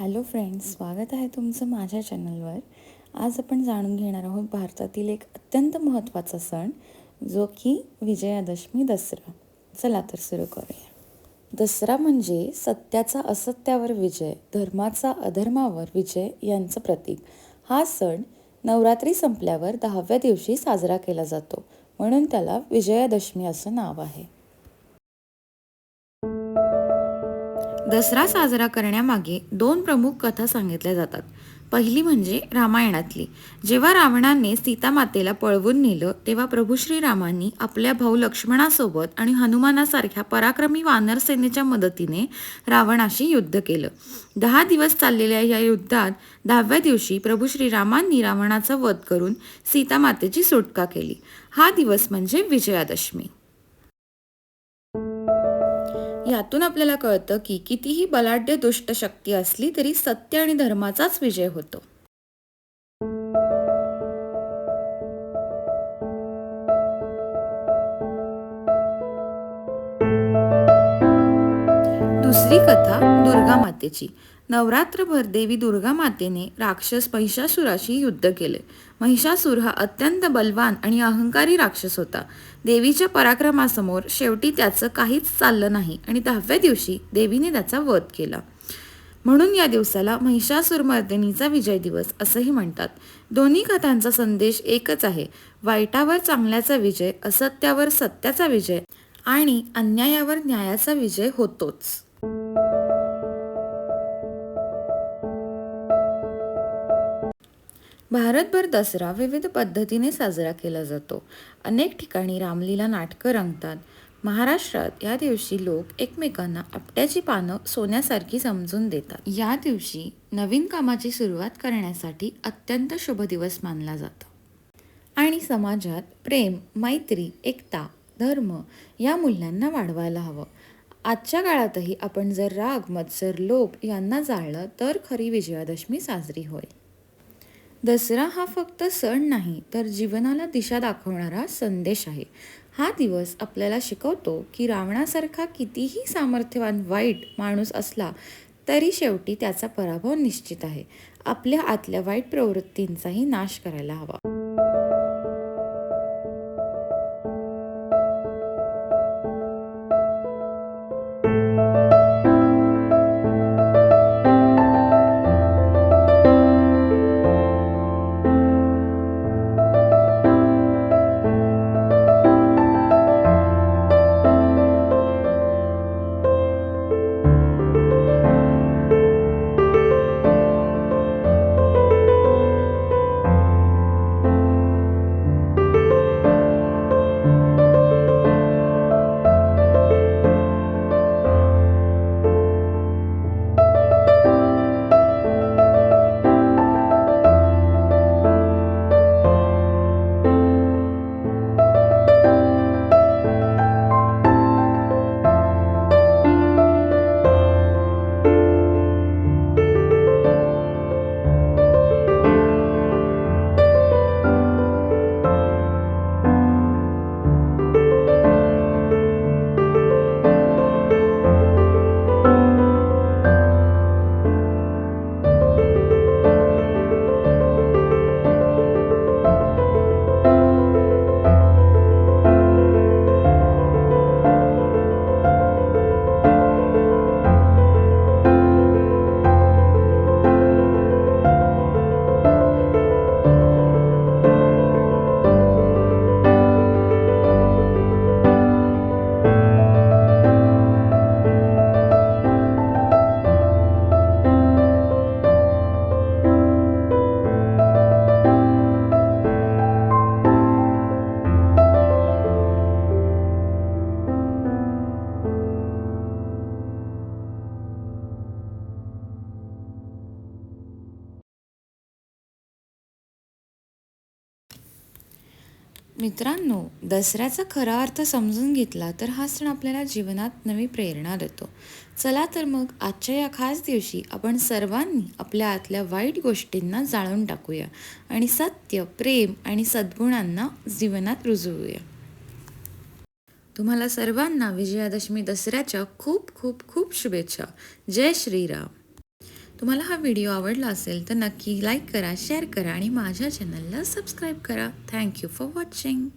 Hello friends स्वागत आहे तुमचं माझ्या चॅनलवर. आज आपण जाणून घेणार आहोत भारतातील एक अत्यंत महत्त्वाचा सण जो की विजयादशमी दसरा. चला तर सुरू करूया. दसरा म्हणजे सत्याचा असत्यावर विजय धर्माचा अधर्मावर विजय यांचं प्रतीक. हा सण नवरात्री संपल्यावर दहाव्या दिवशी साजरा केला जातो म्हणून त्याला विजयादशमी असं नाव आहे. दसरा साजरा करण्यामागे दोन प्रमुख कथा सांगितल्या जातात. पहिली म्हणजे रामायणातली. जेव्हा रावणाने सीतामातेला पळवून नेलं तेव्हा प्रभू श्रीरामांनी आपल्या भाऊ लक्ष्मणासोबत आणि हनुमानासारख्या पराक्रमी वानर सेनेच्या मदतीने रावणाशी युद्ध केलं. दहा दिवस चाललेल्या या युद्धात दहाव्या दिवशी प्रभू श्रीरामांनी रावणाचा वध करून सीतामातेची सुटका केली. हा दिवस म्हणजे विजयादशमी. यातून आपल्याला कळतं की कितीही बलाढ्य दुष्ट शक्ती असली तरी सत्य आणि धर्माचाच विजय होतो. दुसरी कथा दुर्गा मातेची. नवरात्रभर देवी दुर्गा मातेने राक्षस महिषासुराशी युद्ध केले. महिषासूर हा अत्यंत बलवान आणि अहंकारी राक्षस होता. देवीच्या पराक्रमासमोर शेवटी त्याचं काहीच चाललं नाही आणि दहाव्या दिवशी देवीने त्याचा वध केला. म्हणून या दिवसाला महिषासुरमर्दिनीचा विजय दिवस असंही म्हणतात. दोन्ही कथांचा संदेश एकच आहे. वाईटावर चांगल्याचा विजय असत्यावर सत्याचा विजय आणि अन्यायावर न्यायाचा विजय होतोच. भारतभर दसरा विविध पद्धतीने साजरा केला जातो. अनेक ठिकाणी रामलीला नाटकं रंगतात. महाराष्ट्रात या दिवशी लोक एकमेकांना आपट्याची पानं सोन्यासारखी समजून देतात. या दिवशी नवीन कामाची सुरुवात करण्यासाठी अत्यंत शुभ दिवस मानला जातो. आणि समाजात प्रेम मैत्री एकता धर्म या मूल्यांना वाढवायला हवं. आजच्या काळातही आपण जर राग मत्सर लोभ यांना जाळलं तर खरी विजयादशमी साजरी होईल दसरा हा फक्त सण नाही तर जीवनाला दिशा दाखवणारा संदेश आहे. हा दिवस आपल्याला शिकवतो की रावणासारखा कितीही सामर्थ्यवान वाईट माणूस असला तरी शेवटी त्याचा पराभव निश्चित आहे. आपल्या आतल्या वाईट प्रवृत्तींचाही नाश करायला हवा. मित्रांनो दसऱ्याचा खरा अर्थ समजून घेतला तर हा सण आपल्याला जीवनात नवी प्रेरणा देतो. चला तर मग आजच्या या खास दिवशी आपण सर्वांनी आपल्या आतल्या वाईट गोष्टींना जाळून टाकूया आणि सत्य प्रेम आणि सद्गुणांना जीवनात रुजवूया. तुम्हाला सर्वांना विजयादशमी दसऱ्याच्या खूप खूप खूप शुभेच्छा. जय श्रीराम. तुम्हाला हा व्हिडिओ आवडला असेल तर नक्की लाईक करा शेअर करा आणि माझ्या चॅनलला सबस्क्राईब करा. Thank you for watching